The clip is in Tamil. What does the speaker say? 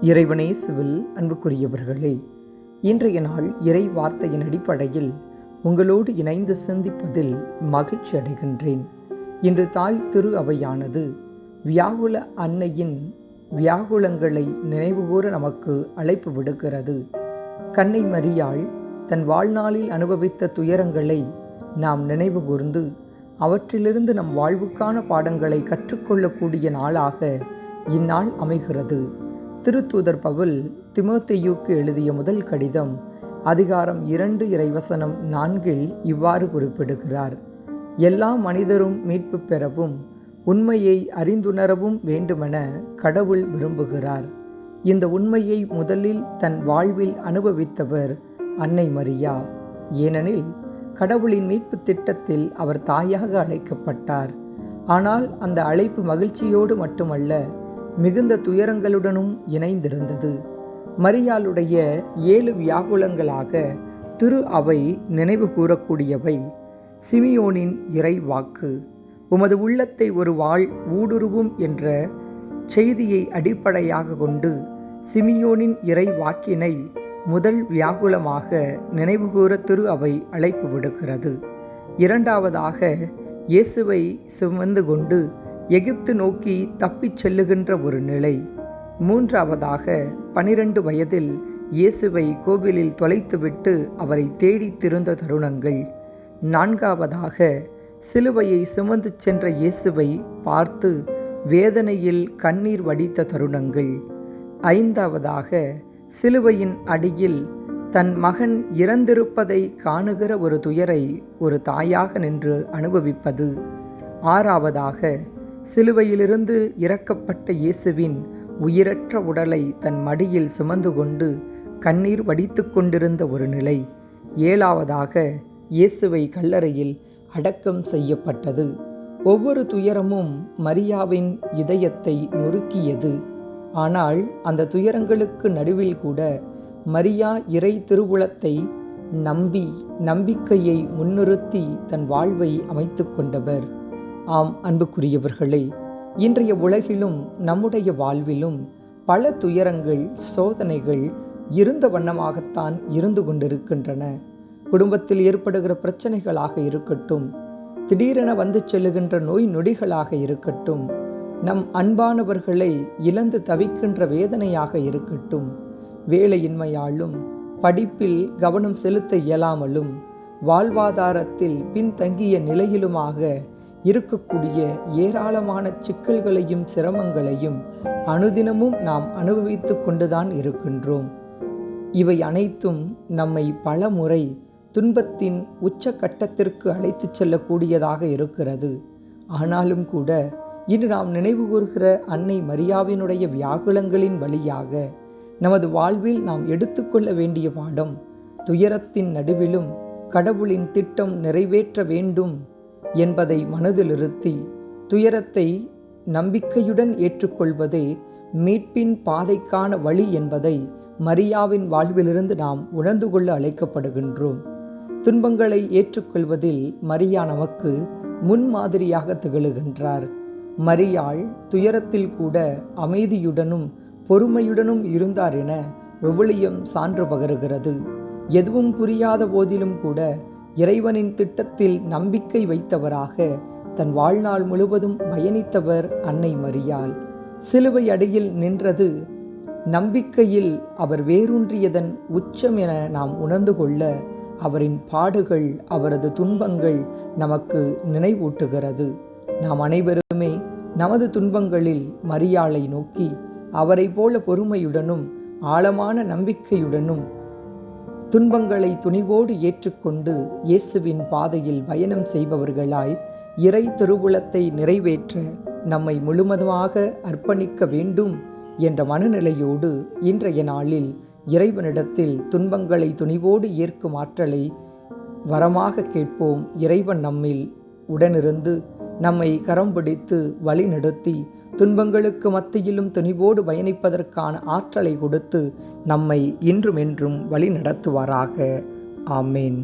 இறைவனேசுவில் அன்புக்குரியவர்களே இன்றைய நாள் இறை வார்த்தையின் அடிப்படையில் உங்களோடு இணைந்து சிந்திப்பதில் மகிழ்ச்சி அடைகின்றேன். இன்று தாய் திரு அவையானது வியாகுல அன்னையின் வியாகுலங்களை நினைவுகூர நமக்கு அழைப்பு விடுக்கிறது. கண்ணை மரியாள் தன் வாழ்நாளில் அனுபவித்த துயரங்களை நாம் நினைவுகூர்ந்து அவற்றிலிருந்து நம் வாழ்வுக்கான பாடங்களை கற்றுக்கொள்ளக்கூடிய நாளாக இந்நாள் அமைகிறது. திருத்தூதர் பவுல் திமோத்தேயுக்கு எழுதிய முதல் கடிதம் அதிகாரம் இரண்டு இறைவசனம் நான்கில் இவ்வாறு குறிப்பிடுகிறார். எல்லா மனிதரும் மீட்பு பெறவும் உண்மையை அறிந்துணரவும் வேண்டுமென கடவுள் விரும்புகிறார். இந்த உண்மையை முதலில் தன் வாழ்வில் அனுபவித்தவர் அன்னை மரியா. ஏனெனில் கடவுளின் மீட்பு திட்டத்தில் அவர் தாயாக அழைக்கப்பட்டார். ஆனால் அந்த அழைப்பு மகிழ்ச்சியோடு மட்டுமல்ல மிகுந்த துயரங்களுடனும் இணைந்திருந்தது. மரியாளுடைய ஏழு வியாகுலங்களாக திரு அவை நினைவு கூறக்கூடியவை. சிமியோனின் இறை வாக்கு உமது உள்ளத்தை ஒரு வாழ் ஊடுருவும் என்ற செய்தியை அடிப்படையாக கொண்டு சிமியோனின் இறை வாக்கினை முதல் வியாகுலமாக நினைவுகூர திரு அவை அழைப்பு விடுக்கிறது. இரண்டாவதாக இயேசுவை சுமந்து கொண்டு எகிப்து நோக்கி தப்பிச் செல்லுகின்ற ஒரு நிலை. மூன்றாவதாக பனிரெண்டு வயதில் இயேசுவை கோவிலில் தொலைத்துவிட்டு அவரை தேடித் திருந்த தருணங்கள். நான்காவதாக சிலுவையை சுமந்து சென்ற இயேசுவை பார்த்து வேதனையில் கண்ணீர் வடித்த தருணங்கள். ஐந்தாவதாக சிலுவையின் அடியில் தன் மகன் இறந்திருப்பதை காணுகிற ஒரு துயரை ஒரு தாயாக நின்று அனுபவிப்பது. ஆறாவதாக சிலுவையிலிருந்து இறக்கப்பட்ட இயேசுவின் உயிரற்ற உடலை தன் மடியில் சுமந்து கொண்டு கண்ணீர் வடித்து கொண்டிருந்த ஒரு நிலை ஏழாவதாக இயேசுவை கல்லறையில் அடக்கம் செய்யப்பட்டது. ஒவ்வொரு துயரமும் மரியாவின் இதயத்தை நொறுக்கியது. ஆனால் அந்த துயரங்களுக்கு நடுவில் கூட மரியா இறை திருவுளத்தை நம்பி நம்பிக்கையை முன்னிறுத்தி தன் வாழ்வை அமைத்து கொண்டவர். ஆம் அன்புக்குரியவர்களே இன்றைய உலகிலும் நம்முடைய வாழ்விலும் பல துயரங்கள் சோதனைகள் இருந்த வண்ணமாகத்தான் இருந்து கொண்டிருக்கின்றன. குடும்பத்தில் ஏற்படுகிற பிரச்சனைகளாக இருக்கட்டும் திடீரென வந்து செல்லுகின்ற நோய் நொடிகளாக இருக்கட்டும் நம் அன்பானவர்களை இழந்து தவிக்கின்ற வேதனையாக இருக்கட்டும் வேலையின்மையாலும் படிப்பில் கவனம் செலுத்த இயலாமலும் வாழ்வாதாரத்தில் பின்தங்கிய நிலையிலுமாக இருக்கக்கூடிய ஏராளமான சிக்கல்களையும் சிரமங்களையும் அனுதினமும் நாம் அனுபவித்து கொண்டுதான் இருக்கின்றோம். இவை அனைத்தும் நம்மை பல முறை துன்பத்தின் உச்சக்கட்டத்திற்கு அழைத்துச் செல்லக்கூடியதாக இருக்கிறது. ஆனாலும் கூட இன்று நாம் நினைவு கூறுகிற அன்னை மரியாவினுடைய வியாகுலங்களின் வழியாக நமது வாழ்வில் நாம் எடுத்துக்கொள்ள வேண்டிய பாடம் துயரத்தின் நடுவிலும் கடவுளின் திட்டம் நிறைவேற்ற வேண்டும் என்பதை மனதிலிருத்தி துயரத்தை நம்பிக்கையுடன் ஏற்றுக்கொள்வதே மீட்பின் பாதைக்கான வழி என்பதை மரியாவின் வாழ்விலிருந்து நாம் உணர்ந்து கொள்ள அழைக்கப்படுகின்றோம். துன்பங்களை ஏற்றுக்கொள்வதில் மரியா நமக்கு முன்மாதிரியாக திகழுகின்றார். மரியாள் துயரத்தில் கூட அமைதியுடனும் பொறுமையுடனும் இருந்தார் என விவிலியம் சான்று பகருகிறது. எதுவும் புரியாத போதிலும் கூட இறைவனின் திட்டத்தில் நம்பிக்கை வைத்தவராக தன் வாழ்நாள் முழுவதும் பயணித்தவர் அன்னை மரியாள். சிலுவை அடியில் நின்றது நம்பிக்கையில் அவர் வேரூன்றியதன் உச்சம் என நாம் உணர்ந்து கொள்ள அவரின் பாடுகள் அவரது துன்பங்கள் நமக்கு நினைவூட்டுகிறது. நாம் அனைவருமே நமது துன்பங்களில் மரியாளை நோக்கி அவரை போல பொறுமையுடனும் ஆழமான நம்பிக்கையுடனும் துன்பங்களை துணிவோடு ஏற்றுக்கொண்டு இயேசுவின் பாதையில் பயணம் செய்பவர்களாய் இறை திருவுளத்தை நிறைவேற்ற நம்மை முழுவதுமாக அர்ப்பணிக்க வேண்டும் என்ற மனநிலையோடு இன்றைய நாளில் இறைவனிடத்தில் துன்பங்களை துணிவோடு ஏற்கும் ஆற்றலை வரமாக கேட்போம். இறைவன் நம்மில் உடனிருந்து நம்மை கரம் பிடித்து வழிநடத்தி துன்பங்களுக்கு மத்தியிலும் துணிவோடு பயணிப்பதற்கான ஆற்றலை கொடுத்து நம்மை இன்றும் என்றும் வழி நடத்துவாராக ஆமேன்.